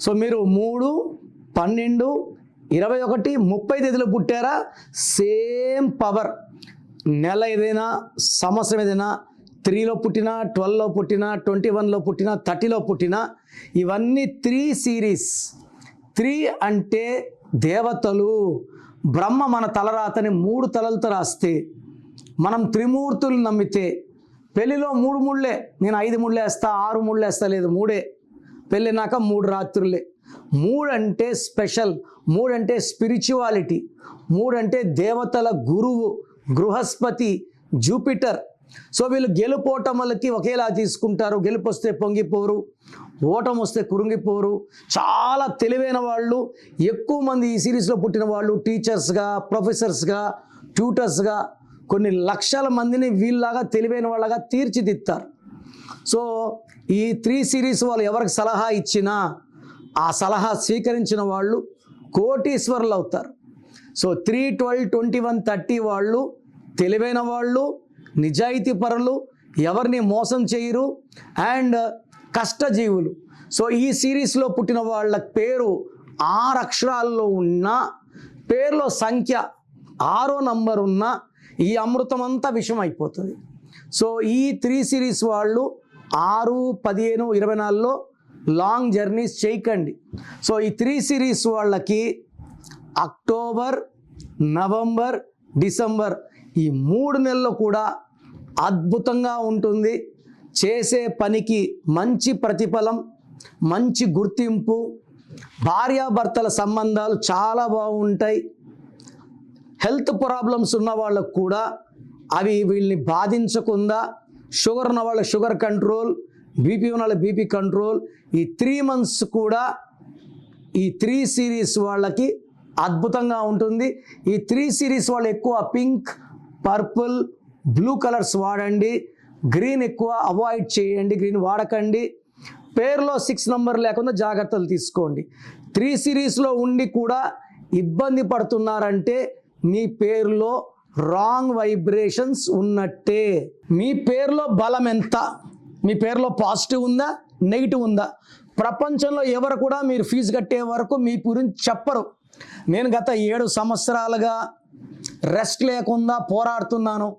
So మీరు మూడు పన్నెండు ఇరవై ఒకటి ముప్పై తేదీలో పుట్టారా? Same power. నెల ఏదైనా సంవత్సరం ఏదైనా త్రీలో పుట్టినా ట్వెల్వ్లో పుట్టినా ట్వంటీ వన్లో పుట్టినా థర్టీలో పుట్టినా ఇవన్నీ త్రీ సిరీస్. త్రీ అంటే దేవతలు. బ్రహ్మ మన తలరాతని మూడు తలలతో రాస్తే మనం త్రిమూర్తులు నమ్మితే పెళ్ళిలో మూడు ముళ్ళే నేను ఐదు ముళ్ళు వేస్తా ఆరు ముళ్ళు వేస్తా లేదు మూడే. పెళ్ళినాక మూడు రాత్రులే. మూడు అంటే స్పెషల్ మూడు అంటే స్పిరిచువాలిటీ మూడు అంటే దేవతల గురువు గృహస్పతి జూపిటర్. సో వీళ్ళు గెలుపోటములకి ఒకేలా తీసుకుంటారు. గెలుపు వస్తే పొంగిపోరు ఓటం వస్తే కురుంగిపోరు. చాలా తెలివైన వాళ్ళు ఎక్కువ మంది ఈ సిరీస్లో పుట్టిన వాళ్ళు టీచర్స్గా ప్రొఫెసర్స్గా ట్యూటర్స్గా కొన్ని లక్షల మందిని వీళ్ళలాగా తెలివైన వాళ్ళగా తీర్చిదిద్దారు సో ఈ త్రీ సిరీస్ వాళ్ళు ఎవరికి సలహా ఇచ్చినా ఆ సలహా స్వీకరించిన వాళ్ళు కోటీశ్వరులు అవుతారు. So three twelve twenty one thirty వాళ్ళు తెలివైన వాళ్ళు నిజాయితీ పరులు ఎవరిని మోసం చేయరు అండ్ కష్టజీవులు. సో ఈ సిరీస్లో పుట్టిన వాళ్ళ పేరు ఆరు అక్షరాల్లో ఉన్న పేర్లో సంఖ్య ఆరో నంబర్ ఉన్న ఈ అమృతం అంతా విషయం అయిపోతుంది సో ఈ త్రీ సిరీస్ వాళ్ళు ఆరు పదిహేను ఇరవై నాలుగులో లాంగ్ జర్నీస్ చేయకండి. సో ఈ త్రీ సిరీస్ వాళ్ళకి అక్టోబర్ నవంబర్ డిసెంబర్ ఈ మూడు నెలలు కూడా అద్భుతంగా ఉంటుంది. చేసే పనికి మంచి ప్రతిఫలం మంచి గుర్తింపు భార్యాభర్తల సంబంధాలు చాలా బాగుంటాయి. హెల్త్ ప్రాబ్లమ్స్ ఉన్న వాళ్ళకు కూడా అవి వీళ్ళని బాధించకుండా షుగర్ ఉన్న వాళ్ళ షుగర్ కంట్రోల్ బీపీ ఉన్న వాళ్ళ బీపీ కంట్రోల్ ఈ త్రీ మంత్స్ కూడా ఈ త్రీ సిరీస్ వాళ్ళకి అద్భుతంగా ఉంటుంది. ఈ త్రీ సిరీస్ వాళ్ళు ఎక్కువ పింక్ పర్పుల్ బ్లూ కలర్స్ వాడండి. గ్రీన్ ఎక్కువ అవాయిడ్ చేయండి గ్రీన్ వాడకండి. పేరులో సిక్స్ నెంబర్ లేకుండా జాగ్రత్తలు తీసుకోండి. త్రీ సిరీస్లో ఉండి కూడా ఇబ్బంది పడుతున్నారంటే మీ పేరులో రాంగ్ వైబ్రేషన్స్ ఉన్నట్టే. మీ పేరులో బలం ఎంత? మీ పేరులో పాజిటివ్ ఉందా? నెగిటివ్ ఉందా? ప్రపంచంలో ఎవరు కూడా మీరు ఫీజు కట్టే వరకు మీ గురించి చెప్పరు. నేను గత ఏడు సంవత్సరాలుగా రెస్ట్ లేకుండా పోరాడుతున్నాను.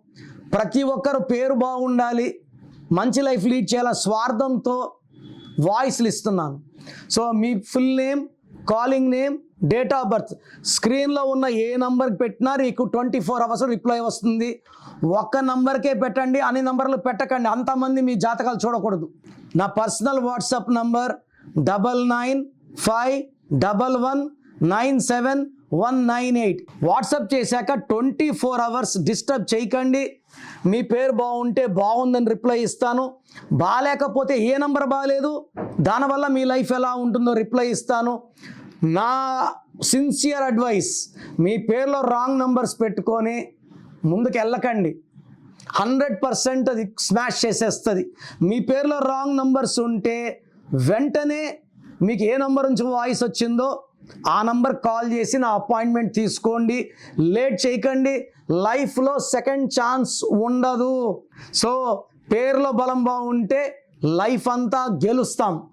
ప్రతి ఒక్కరు పేరు బాగుండాలి. మంచి లైఫ్ లీడ్ చేయాల స్వార్థంతో వాయిస్లు ఇస్తున్నాను. So me full name calling name date of birth స్క్రీన్లో ఉన్న ఏ నంబర్కి పెట్టినా మీకు ట్వంటీ ఫోర్ అవర్స్ రిప్లై వస్తుంది. ఒక్క నంబర్కే పెట్టండి అన్ని నంబర్లు పెట్టకండి. అంతమంది మీ జాతకాలు చూడకూడదు. నా personal WhatsApp number double nine five double one nine seven one nine eight WhatsApp చేశాక ట్వంటీ ఫోర్ అవర్స్ డిస్టర్బ్ చేయకండి. మీ పేరు బాగుంటే బాగుందని రిప్లై ఇస్తాను. బాగాలేకపోతే ఏ నంబర్ బాగాలేదు దానివల్ల మీ లైఫ్ ఎలా ఉంటుందో రిప్లై ఇస్తాను. నా సిన్సియర్ అడ్వైస్ మీ పేర్లో రాంగ్ నంబర్స్ పెట్టుకొని ముందుకు వెళ్ళకండి. హండ్రెడ్ పర్సెంట్ అది స్మాష్ చేసేస్తుంది. మీ పేర్లో రాంగ్ నంబర్స్ ఉంటే వెంటనే మీకు ఏ నంబర్ నుంచి వాయిస్ వచ్చిందో ఆ నంబర్ కాల్ చేసి నా అపాయింట్మెంట్ తీసుకోండి. లేట్ చేయకండి. లైఫ్లో సెకండ్ ఛాన్స్ ఉండదు. సో పేర్లో బలం బాగుంటే లైఫ్ అంతా గెలుస్తాం.